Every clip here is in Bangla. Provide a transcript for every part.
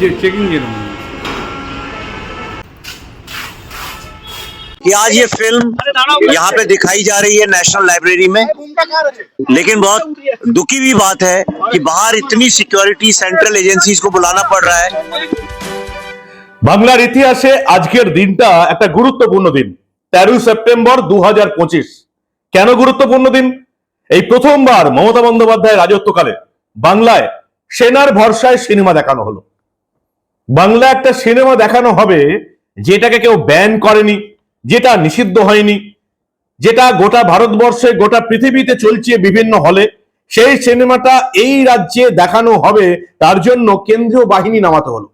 चेकिंग जरूर कि आज ये फिल्म यहाँ पे दिखाई जा रही है नेशनल लाइब्रेरी में लेकिन बहुत दुखी भी बात है कि बाहर इतनी सिक्योरिटी सेंट्रल एजेंसीज को बुलाना पड़ रहा है বাংলার ইতিহাসে আজকের দিনটা একটা গুরুত্বপূর্ণ দিন তেরোই সেপ্টেম্বর দু কেন গুরুত্বপূর্ণ দিন এই প্রথমবার মমতা বন্দ্যোপাধ্যায় রাজত্বকালে বাংলায় সেনার ভরসায় সিনেমা দেখানো হলো বাংলা একটা সিনেমা দেখানো হবে যেটাকে কেউ ব্যান করেনি, যেটা নিষিদ্ধ হয়নি, যেটা গোটা ভারতবর্ষে, গোটা পৃথিবীতে চলছে বিভিন্ন হলে সেই সিনেমাটা এই রাজ্যে দেখানো হবে, তার জন্য কেন্দ্রীয় বাহিনী নামাতে হলো।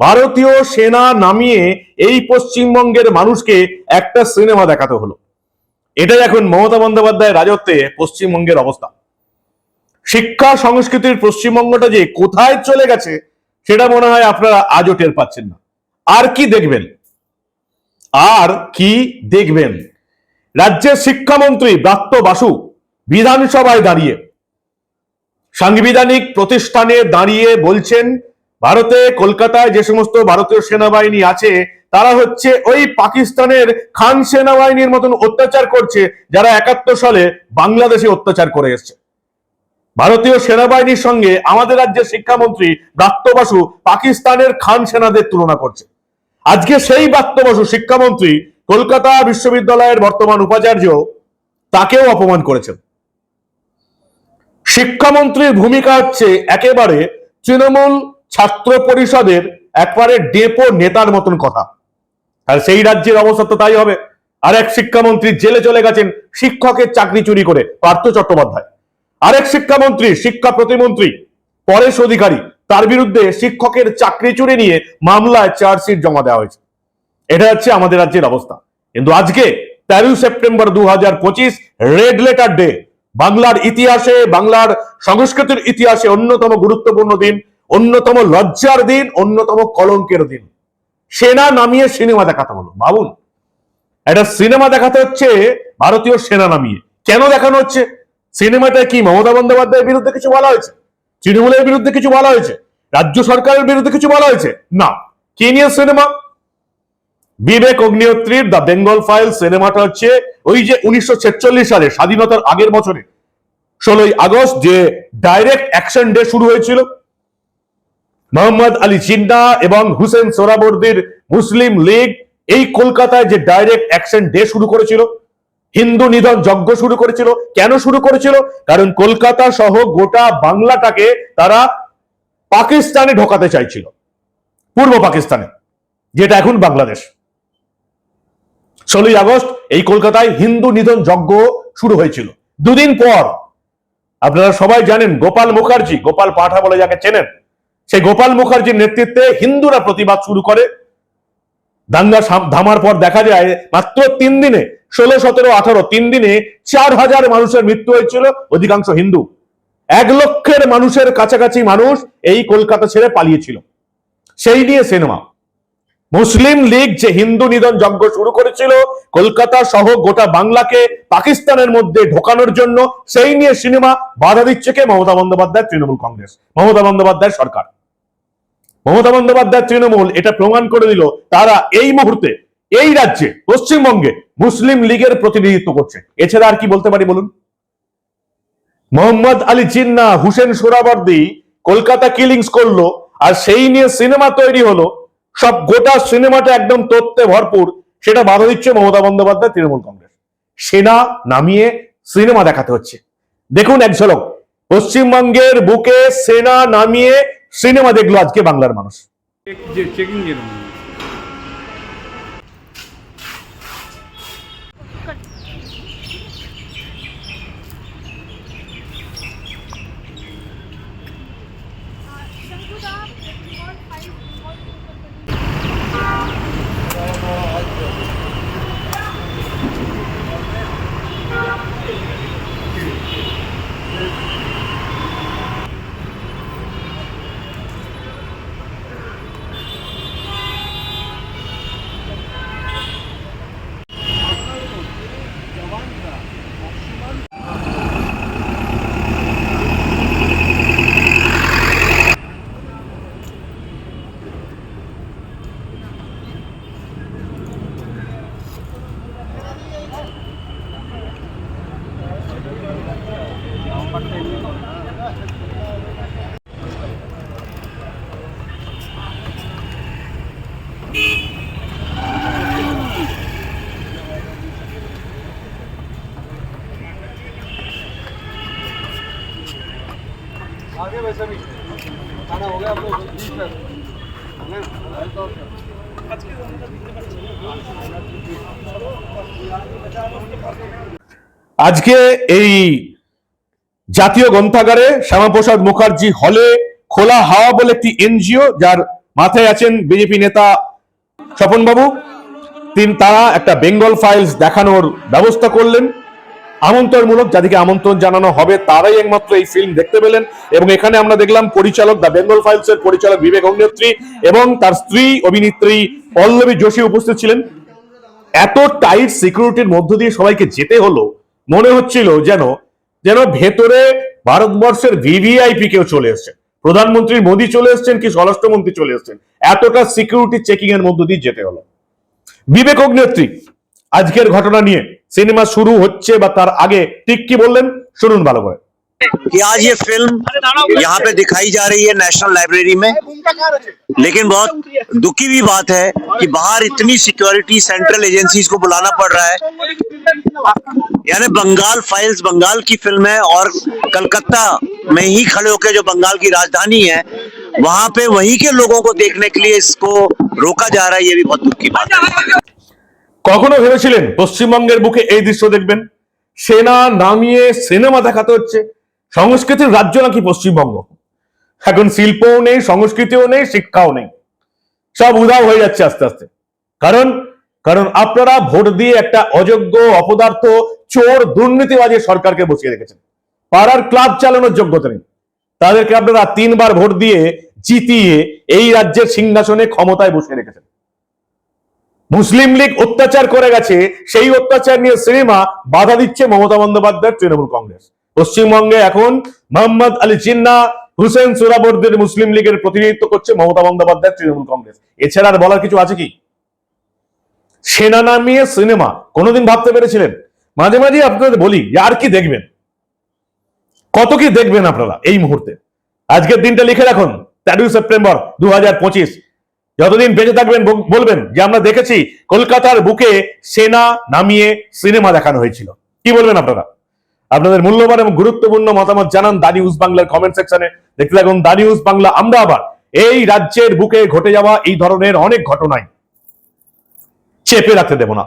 ভারতীয় সেনা নামিয়ে এই পশ্চিমবঙ্গের মানুষকে একটা সিনেমা দেখাতে হলো। এটাই এখন মমতা বন্দ্যোপাধ্যায়ের রাজত্বে পশ্চিমবঙ্গের অবস্থা। শিক্ষা, সংস্কৃতির পশ্চিমবঙ্গটা যে কোথায় চলে গেছে সেটা মনে হয় আপনারা আজও টের পাচ্ছেন না। আর কি দেখবেন? আর কি দেখবেন? রাজ্যের শিক্ষামন্ত্রী ব্রাত্য বাসু বিধানসভায় দাঁড়িয়ে সাংবিধানিক প্রতিষ্ঠানে দাঁড়িয়ে বলছেন, ভারতে, কলকাতায় যে সমস্ত ভারতীয় সেনাবাহিনী আছে, তারা হচ্ছে ওই পাকিস্তানের খান সেনাবাহিনীর মতন অত্যাচার করছে, যারা একাত্তর সালে বাংলাদেশে অত্যাচার করে এসছে। ভারতীয় সেনাবাহিনীর সঙ্গে আমাদের রাজ্যের শিক্ষামন্ত্রী ব্রাত্য পাকিস্তানের খান সেনাদের তুলনা করছে। আজকে সেই ব্রাত্য শিক্ষামন্ত্রী কলকাতা বিশ্ববিদ্যালয়ের বর্তমান উপাচার্য তাকেও অপমান করেছেন। শিক্ষামন্ত্রীর ভূমিকা হচ্ছে একেবারে তৃণমূল ছাত্র পরিষদের একবারে ডেপো নেতার মতন কথা। আর সেই রাজ্যের অবস্থা তো তাই হবে। আর এক শিক্ষামন্ত্রী জেলে চলে গেছেন শিক্ষকের চাকরি চুরি করে, পার্থ চট্টোপাধ্যায়। আরেক শিক্ষামন্ত্রী, শিক্ষা প্রতিমন্ত্রী, পরেশ অধিকারী, তার বিরুদ্ধে শিক্ষকের চাকরি চুরি নিয়ে মামলায় চার্জশিট জমা দেওয়া হয়েছে। এটা হচ্ছে আমাদের রাজ্যের অবস্থা। কিন্তু আজকে তেরোই সেপ্টেম্বর দু হাজার পঁচিশ, রেড লেটার ডে, বাংলার ইতিহাসে, বাংলার সংস্কৃতির ইতিহাসে অন্যতম গুরুত্বপূর্ণ দিন, অন্যতম লজ্জার দিন, অন্যতম কলঙ্কের দিন। সেনা নামিয়ে সিনেমা দেখাতে হলো। ভাবুন, একটা সিনেমা দেখাতে হচ্ছে, ভারতীয় সেনা নামিয়ে। কেন দেখানো হচ্ছে? সিনেমাটায় কি মমতা বন্দ্যোপাধ্যায়ের বিরুদ্ধে কিছু বলা হয়েছে? তৃণমূলের বিরুদ্ধে কিছু বলা হয়েছে? রাজ্য সরকারের বিরুদ্ধে কিছু বলা হয়েছে? না। কি নিয়ে সিনেমা? বিবেক অগ্নিহোত্রীর দ্য বেঙ্গল ফাইল সিনেমাটা হচ্ছে ওই যে উনিশশো সালে, স্বাধীনতার আগের বছরে। ষোলোই আগস্ট যে ডাইরেক্ট অ্যাকশন ডে শুরু হয়েছিল। মোহাম্মদ আলী জিন্না এবং হুসেন সোরাবর্দির মুসলিম লীগ এই কলকাতায় যে ডাইরেক্ট অ্যাকশন ডে শুরু করেছিল হিন্দু নিধন যজ্ঞ শুরু করেছিল। কেন শুরু করেছিল? কারণ কলকাতা সহ গোটা বাংলাটাকে তারা পাকিস্তানে ঢোকাতে চাইছিল। পূর্ব পাকিস্তানে, যেটা এখন বাংলাদেশ। ষোলোই আগস্ট এই কলকাতায় হিন্দু নিধন যজ্ঞ শুরু হয়েছিল। দুদিন পর, আপনারা সবাই জানেন গোপাল মুখার্জি, গোপাল পাঠা বলে যাকে চেনেন, সেই গোপাল মুখার্জির নেতৃত্বে হিন্দুরা প্রতিবাদ শুরু করে। দাঙ্গা ধামার পর দেখা যায় মাত্র তিন দিনে, ষোলো, সতেরো, আঠারো, তিন দিনে চার হাজার মানুষের মৃত্যু হয়েছিল, অধিকাংশ হিন্দু। এক লক্ষের মানুষের কাছাকাছি মানুষ এই কলকাতা ছেড়ে পালিয়েছিল। সেই নিয়ে সিনেমা। মুসলিম লীগ যে হিন্দু নিধন যজ্ঞ শুরু করেছিল, কলকাতা সহ গোটা বাংলাকে পাকিস্তানের মধ্যে ঢোকানোর জন্য, সেই নিয়ে সিনেমা বাধা দিচ্ছে কে? মমতা বন্দ্যোপাধ্যায়, তৃণমূল কংগ্রেস। মমতা বন্দ্যোপাধ্যায় সরকার। মমতা বন্দ্যোপাধ্যায় তৃণমূল এটা প্রমাণ করে দিল তারা এই মুহূর্তে এই রাজ্যে, পশ্চিমবঙ্গে মুসলিম লীগের প্রতিনিধিত্ব করছে। এছাড়া আর কি বলতে পারি বলুন? মোহাম্মদ আলী জিন্না, হুসেন সোরাবর্দি কলকাতা কিলিংস করল আর সেই নিয়ে সিনেমা তৈরি হলো। সব গোটা সিনেমাটা একদম তথ্যে ভরপুর, সেটা বাধা দিচ্ছে মমতা বন্দ্যোপাধ্যায় তৃণমূল কংগ্রেস। সেনা নামিয়ে সিনেমা দেখাতে হচ্ছে। দেখুন এক ঝলক, পশ্চিমবঙ্গের বুকে সেনা নামিয়ে সিনেমা দেখল আজকে বাংলার মানুষ। চেকিং আজকে এই জাতীয় গ্রন্থাগারে শ্যামাপ্রসাদ মুখার্জি হলে খোলা হাওয়া বলে একটি এনজিও যার মাথায় আছেন বিজেপি নেতা স্বপনবাবু, তিন তারা একটা বেঙ্গল ফাইলস দেখানোর ব্যবস্থা করলেন। আমন্ত্রণমূলক যাদেরকে আমন্ত্রণ জানানো হবে, তারাই একমাত্র এই ফিল্ম দেখতে পেলেন। এবং এখানে আমরা দেখলাম পরিচালক দ্য বেঙ্গল ফাইলস এর পরিচালক বিবেক অগ্নেত্রী এবং তার স্ত্রী অভিনেত্রী পল্লবী যোশী উপস্থিত ছিলেন। এত টাইট সিকিউরিটির মধ্য দিয়ে সবাইকে যেতে হলো, মনে হচ্ছিল যেন যেন ভেতরে ভারতবর্ষের ভিভিআইপি কেউ চলে এসছে। প্রধানমন্ত্রী মোদী চলে এসছেন কি স্বরাষ্ট্রমন্ত্রী চলে এসছেন? এতটা সিকিউরিটি চেকিং এর মধ্য দিয়ে যেতে হলো। বিবেক অগ্নেত্রী, আজকের ঘটনা নিয়ে সিনেমা শুরু হচ্ছে বা তার আগে ঠিক কি বললেন শুনুন ভালো করে कि आज ये फिल्म यहाँ पे दिखाई जा रही है नेशनल लाइब्रेरी में लेकिन बहुत दुखी भी बात है कि बाहर इतनी सिक्योरिटी सेंट्रल एजेंसीज को बुलाना पड़ रहा है यानी बंगाल फाइल्स बंगाल की फिल्म है और कलकत्ता में ही खड़े होकर जो बंगाल की राजधानी है वहां पे वहीं के लोगों को देखने के लिए इसको रोका जा रहा है ये भी बहुत दुख की बात है কখনো ভেবেছিলেন পশ্চিমবঙ্গের বুকে এই দৃশ্য দেখবেন? সেনা নামিয়ে সিনেমা দেখাতে হচ্ছে। সংস্কৃতির রাজ্য নাকি পশ্চিমবঙ্গ? এখন শিল্পও নেই, সংস্কৃতিও নেই, শিক্ষাও নেই। সব উধাও হয়ে যাচ্ছে আস্তে আস্তে। কারণ কারণ আপনারা ভোট দিয়ে একটা অযোগ্য, অপদার্থ, চোর দুর্নীতিবাজী সরকারকে বসিয়ে রেখেছেন। পাড়ার ক্লাব চালানোর যোগ্যতা নেই। তাদেরকে আপনারা তিনবার ভোট দিয়ে জিতিয়ে এই রাজ্যের সিংহাসনে ক্ষমতায় বসিয়ে রেখেছেন। মুসলিম লীগ অত্যাচার করে গেছে, সেই অত্যাচার নিয়ে সিনেমা বাধা দিচ্ছে মমতা বন্দ্যোপাধ্যায়, তৃণমূল কংগ্রেস। পশ্চিমবঙ্গে এখন মোহাম্মদ আলী জিন্না, হুসেন সুরাবর্দের মুসলিম লীগের প্রতিনিধিত্ব করছে মমতা বন্দ্যোপাধ্যায়, তৃণমূল কংগ্রেস। এছাড়া আর বলার কিছু আছে কি? সেনা নামিয়ে সিনেমা, কোনোদিন ভাবতে পেরেছিলেন? মাঝে মাঝে আপনাদের বলি আর কি দেখবেন? কত কি দেখবেন আপনারা এই মুহূর্তে? আজকের দিনটা লিখে রাখুন, তেরোই সেপ্টেম্বর দু হাজার পঁচিশ। যতদিন বেঁচে থাকবেন বলবেন যে আমরা দেখেছি কলকাতার বুকে সেনা নামিয়ে সিনেমা দেখানো হয়েছিল। কি বলবেন আপনারা? আপনাদের মূল্যবান এবং গুরুত্বপূর্ণ মতামত জানান দা নিউজ বাংলার কমেন্ট সেকশনে দেখতে থাকুন দা নিউজ বাংলা, আমরা আবার এই রাজ্যের বুকে ঘটে যাওয়া এই ধরনের অনেক ঘটনায় চেপে রাখতে দেব না।